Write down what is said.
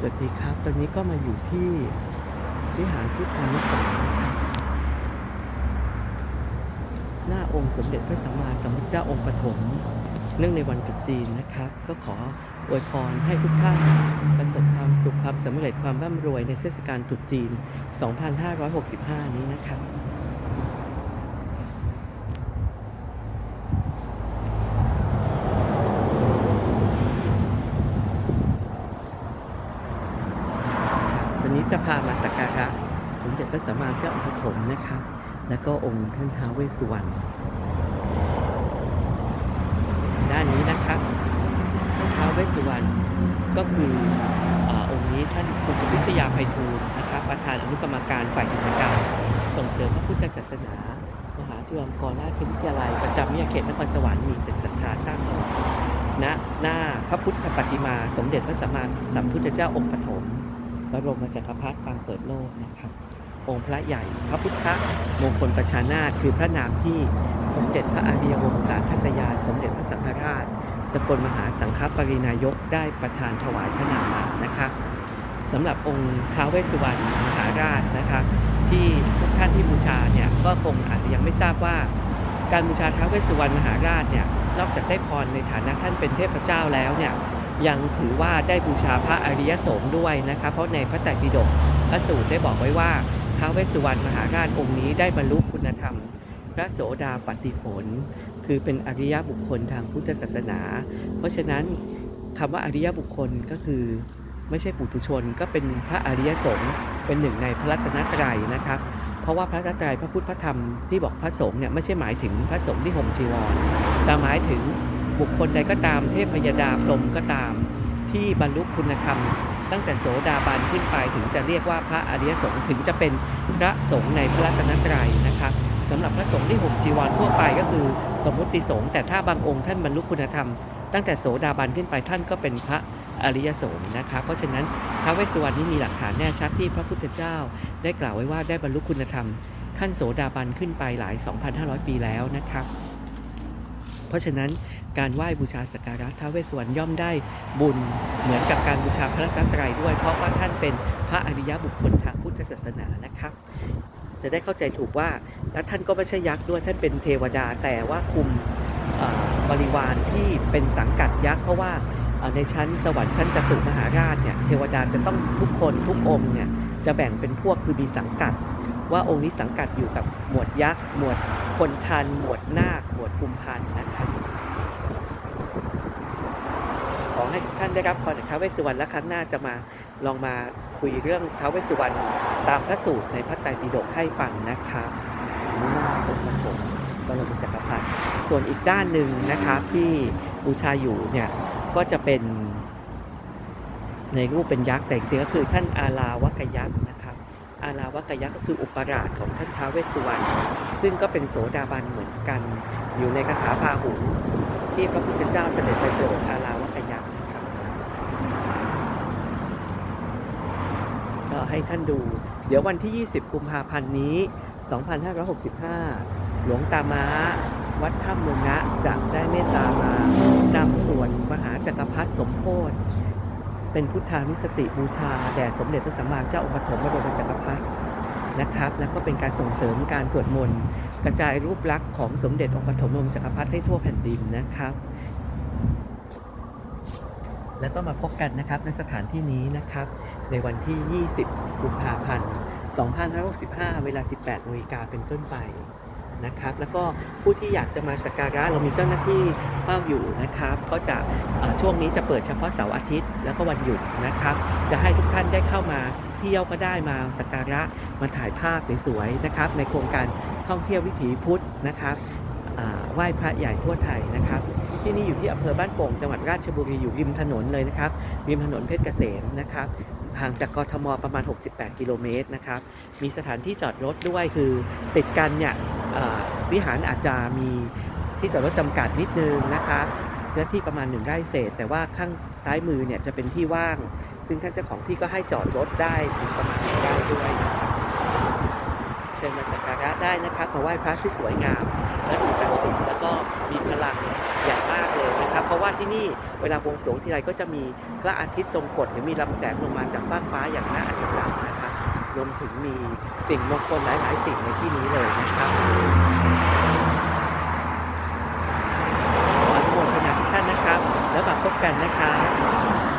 สวัสดีครับ ตอนนี้ก็มาอยู่ที่วิหารพุทธานุสรณ์นะครับหน้าองค์สมเด็จพระสัมมาสัมพุทธเจ้าองค์ปฐมเนื่องในวันตรุษจีนนะครับ ก็ขออวยพรให้ทุกท่านประสบความสุขความสำเร็จความร่ำรวยในเทศกาลตรุษจีน 2565 นี้นะครับ ตอนนี้ จะพามาสักการะสมเด็จพระสัมมาเจ้าองค์ปฐมนะครับแล้วก็องค์ท่านท้าวเวสสุวรรณด้านนี้นะครับท่านท้าวเวสสุวรรณก็คืออองค์นี้ท่านคุณสุพิชยาไพฑูรย์นะครับประธานอนุกรรมการฝ่ายกิจการส่งเสริมพระพุทธศาสนา มหาจุฬาลงกรณราชวิทยาลัย ประจำวิยาเขตนครสวรรค์มีเสร็จศรัทธาสร้างถวายณหน้าพระพุทธปฏิมา สมเด็จพระสัมมาสัมพุทธเจ้าองค์ปฐม บรมจักรพรรดิปางเปิดโลกนะครับองค์พระใหญ่พระพุทธมงคลประชานาถคือพระนามที่สมเด็จพระอริยวงศาคัตยาสมเด็จพระสังฆราช สกลมหาสังฆปรินายกได้ประทานถวายพระนามมานะครับสำหรับองค์ท้าวเวสสุวรรณมหาราชนะครับที่ทุกท่านที่บูชาเนี่ยก็คงอาจจะยังไม่ทราบว่า การบูชาท้าวเวสสุวรรณมหาราชเนี่ยนอกจากได้พรในฐานะท่านเป็นเทพเจ้าแล้วเนี่ย ยังถือว่าได้บูชาพระอริยสงฆ์ด้วยนะครับเพราะในพระไตรปิฎกพระสูตรได้บอกไว้ว่าท้าวเวสสุวรรณมหาราชองค์นี้ได้บรรลุคุณธรรม พระโสดาปฏิผล คือเป็นอริยบุคคลทางพุทธศาสนา เพราะฉะนั้นคำว่าอริยบุคคลก็คือ ไม่ใช่ปุถุชนก็เป็นพระอริยสงฆ์เป็นหนึ่งในพระรัตนตรัยนะครับเพราะว่าพระรัตนตรัยพระพุทธพระธรรมที่บอกพระสงฆ์เนี่ยไม่ใช่หมายถึงพระสงฆ์ที่ห่มจีวรแต่หมายถึง บุคคลใดก็ตามเทพยดาพรมก็ตาม ที่บรรลุคุณธรรม ตั้งแต่โสดาบันขึ้นไปถึงจะเรียกว่าพระอริยสงฆ์ถึงจะเป็นพระสงฆ์ในพระรัตนตรัยนะครับสำหรับพระสงฆ์ที่ห่มจีวรทั่วไปก็คือ สมมติสงฆ์แต่ถ้าบางองค์ท่านบรรลุคุณธรรม ตั้งแต่โสดาบันขึ้นไปท่านก็เป็นพระอริยสงฆ์นะครับเพราะฉะนั้นพระเวสสุวรรณนี้มีหลักฐานแน่ชัดที่พระพุทธเจ้า ได้กล่าวไว้ว่าได้บรรลุคุณธรรม ขั้นโสดาบันขึ้นไปหลาย 2,500 ปีแล้วนะครับเพราะฉะนั้น การไหว้บูชาสักการะท้าวเวสสวรรณย่อมได้บุญเหมือนกับการบูชาพระรัตนตรัยด้วย เพราะว่าท่านเป็นพระอริยบุคคลทางพุทธศาสนานะครับ จะได้เข้าใจถูกว่าและท่านก็ไม่ใช่ยักษ์ด้วยท่านเป็นเทวดาแต่ว่าคุมบริวารที่เป็นสังกัดยักษ์เพราะว่าในชั้นสวรรค์ชั้นจตุมหาราชเนี่ยเทวดาจะต้องทุกคนทุกองค์เนี่ยจะแบ่งเป็นพวกคือมีสังกัด ว่าองค์นี้สังกัดอยู่กับหมวดยักษ์หมวดคนทันหมวดนาคหมวดกุมพันนะครับ ข อให้ทุกท่านได้รับพรจากท้าวเวสสุวรรณและครั้งหน้าจะมาลองมาคุยเรื่องท้าวเวสสุวรรณตามพระสูตรในพระไตรปิฎกให้ฟังนะครับนี่องค์พระผมบรมจักรพรรดิส่วนอีกด้านหนึ่งนะครับที่บูชาอยู่เนี่ยก็จะเป็น ในรูปเป็นยักษ์แต่จริงก็คือท่านอาลาวกยักษ์นะครับ อาลาวกยักษ์ก็คืออุปราชของท่านท้าวเวสสุวรรณซึ่งก็เป็นโสดาบันเหมือนกัน อยู่ในคาถาพาหุงที่พระพุทธเจ้าเสด็จไปโปรดอาลาวกยักษ์นะครับ ก็ ให้ท่านดู เดี๋ยววันที่ 20 กุมภาพันธ์นี้ 2565 หลวงตาม้าวัดถ้ำเมืองนะจะได้เมตตามานำส่วนมหาจักรพรรดิสมโพธิเป็นพุทธานุสติบูชา แด่สมเด็จพระสัมมาเจ้าองค์ปฐมบรมจักรพรรดินะครับ แล้วก็เป็นการส่งเสริมการสวดมนต์กระจายรูปลักษณ์ของสมเด็จองค์ปฐมบรมจักรพรรดิให้ทั่วแผ่นดินนะครับ แล้วก็มาพบกันนะครับในสถานที่นี้นะครับ ในวันที่ 20 กุมภาพันธ์ 2565 เวลา 18นาฬิกาเป็นต้นไปนะครับ แล้วก็ผู้ที่อยากจะมาสักการะเรามีเจ้าหน้าที่เฝ้าอยู่นะครับ ก็จะช่วงนี้จะเปิดเฉพาะเสาร์อาทิตย์ แล้วก็วันหยุดนะครับ จะให้ทุกท่านได้เข้ามาเที่ยวก็ได้มาสักการะมาถ่ายภาพสวยๆนะครับ ในโครงการท่องเที่ยววิถีพุทธนะครับไหว้พระใหญ่ทั่วไทยนะครับ ที่นี่อยู่ที่อำเภอบ้านโป่งจังหวัดราชบุรีอยู่ริมถนนเลยนะครับ ริมถนนเพชรเกษมนะครับ ห่างจากกทมประมาณ 68 กิโลเมตรนะครับ มีสถานที่จอดรถด้วยคือติดกันเนี่ยวิหารอาจจะมีที่จอดรถจำกัดนิดนึงนะคะเนื้อที่ประมาณหนึ่งไร่เศษ แต่ว่าข้างซ้ายมือเนี่ยจะเป็นที่ว่าง ซึ่งท่านเจ้าของที่ก็ให้จอดรถได้ถึงประมาณหนึ่งไร่ด้วยนะครับเชิญมาสักการะได้นะครับมาไหว้พระที่สวยงาม และดูศักดิ์สิทธิ์แล้วก็มีพลัง เพราะว่าที่นี่เวลาบวงสรวงทีไรก็จะมีพระอาทิตย์ทรงกฎหรือมีลำแสงลงมาจากฟากฟ้าอย่างน่าอัศจรรย์นะครับรวมถึงมีสิ่งมงคลหลาย ๆ สิ่งในที่นี้เลยนะครับขออนุโมทนาทุกท่านนะครับ แล้วมาพบกันนะครับ